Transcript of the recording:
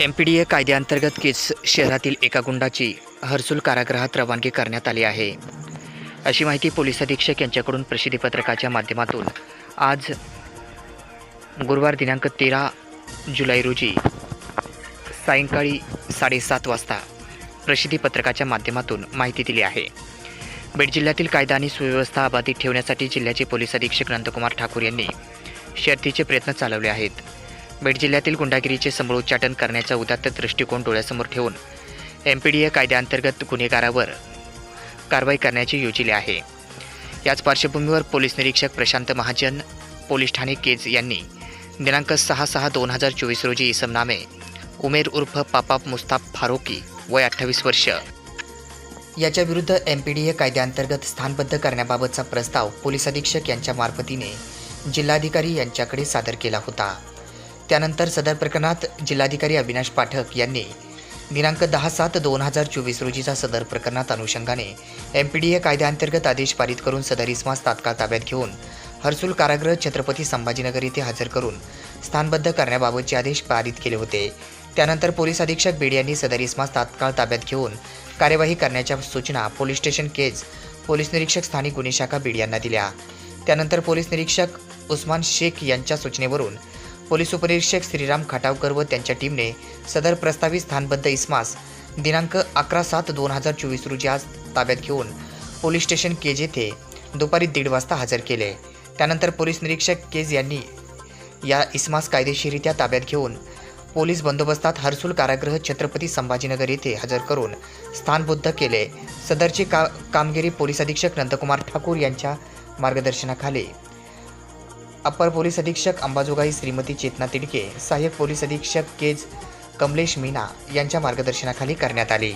M P D A कायद्याअंतर्गत केस शहरातील एका गुंडाची हर्सुल कारागृहात रवानगी करण्यात आली आहे. अशी माहिती पोलीस अधीक्षक यांच्याकडून प्रसिद्धीपत्रकाच्या माध्यमातून आज गुरुवार दिनांक तेरा जुलै रोजी सायंकाळी साडेसात वाजता प्रसिद्धीपत्रकाच्या माध्यमातून माहिती दिली आहे. बीड जिल्ह्यातील कायदा आणि सुव्यवस्था अबाधित ठेवण्यासाठी जिल्ह्याचे पोलीस अधीक्षक नंदकुमार ठाकूर यांनी शर्थीचे प्रयत्न चालवले आहेत. बीड जिल्ह्यातील गुंडागिरीचे समूळ उच्चाटन करण्याचा उदात्त दृष्टिकोन डोळ्यासमोर ठेवून एम पी डी ए कायद्याअंतर्गत गुन्हेगारावर कारवाई करण्याची योजिले आहे. याच पार्श्वभूमीवर पोलीस निरीक्षक प्रशांत महाजन पोलीस ठाणे केज यांनी दिनांक सहा सहा दोन हजार चोवीस रोजी इसम नामे उमेर उर्फ पापाप मुस्ताफ फारोकी वय अठ्ठावीस वर्ष. याच्या विरुद्ध एम पी डी ए कायद्याअंतर्गत स्थानबद्ध करण्याबाबतचा प्रस्ताव पोलीस अधीक्षक यांच्या मार्फतीने जिल्हाधिकारी यांच्याकडे सादर केला होता. त्यानंतर सदर प्रकरणात जिल्हाधिकारी अविनाश पाठक यांनी दिनांक दहा सात दोन हजार चोवीस रोजीचा सदर प्रकरणात अनुषंगाने एम पी डी ए कायद्याअंतर्गत आदेश पारित करून सदर इस्मास तात्काळ ताब्यात घेऊन हर्सुल कारागृह छत्रपती संभाजीनगर येथे हजर करून स्थानबद्ध करण्याबाबतचे आदेश पारित केले होते. त्यानंतर पोलीस अधीक्षक बीड यांनी सदर इस्मास तात्काळ ताब्यात घेऊन कार्यवाही करण्याच्या सूचना पोलीस स्टेशन केज पोलीस निरीक्षक स्थानिक गुन्हे शाखा बीड यांना दिल्या. त्यानंतर पोलीस निरीक्षक उस्मान शेख यांच्या सूचनेवरून पोलीस उपनिरीक्षक श्रीराम खाटावकर व त्यांच्या टीमने सदर प्रस्तावित स्थानबद्ध इस्मास दिनांक अकरा सात दोन हजार चोवीस रोजी आज ताब्यात घेऊन पोलीस स्टेशन केज येथे दुपारी दीड वाजता हजर केले. त्यानंतर पोलीस निरीक्षक केज यांनी या इस्मास कायदेशीरित्या ताब्यात घेऊन पोलीस बंदोबस्तात हर्सुल कारागृह छत्रपती संभाजीनगर येथे हजर करून स्थानबुद्ध केले. सदरची का कामगिरी पोलीस अधीक्षक नंदकुमार ठाकूर यांच्या मार्गदर्शनाखाली. अप्पर पोलीस अधीक्षक अंबाजोगाई श्रीमती चेतना तिडके सहाय्यक पोलीस अधीक्षक केज कमलेश मीना यांच्या मार्गदर्शनाखाली करण्यात आली.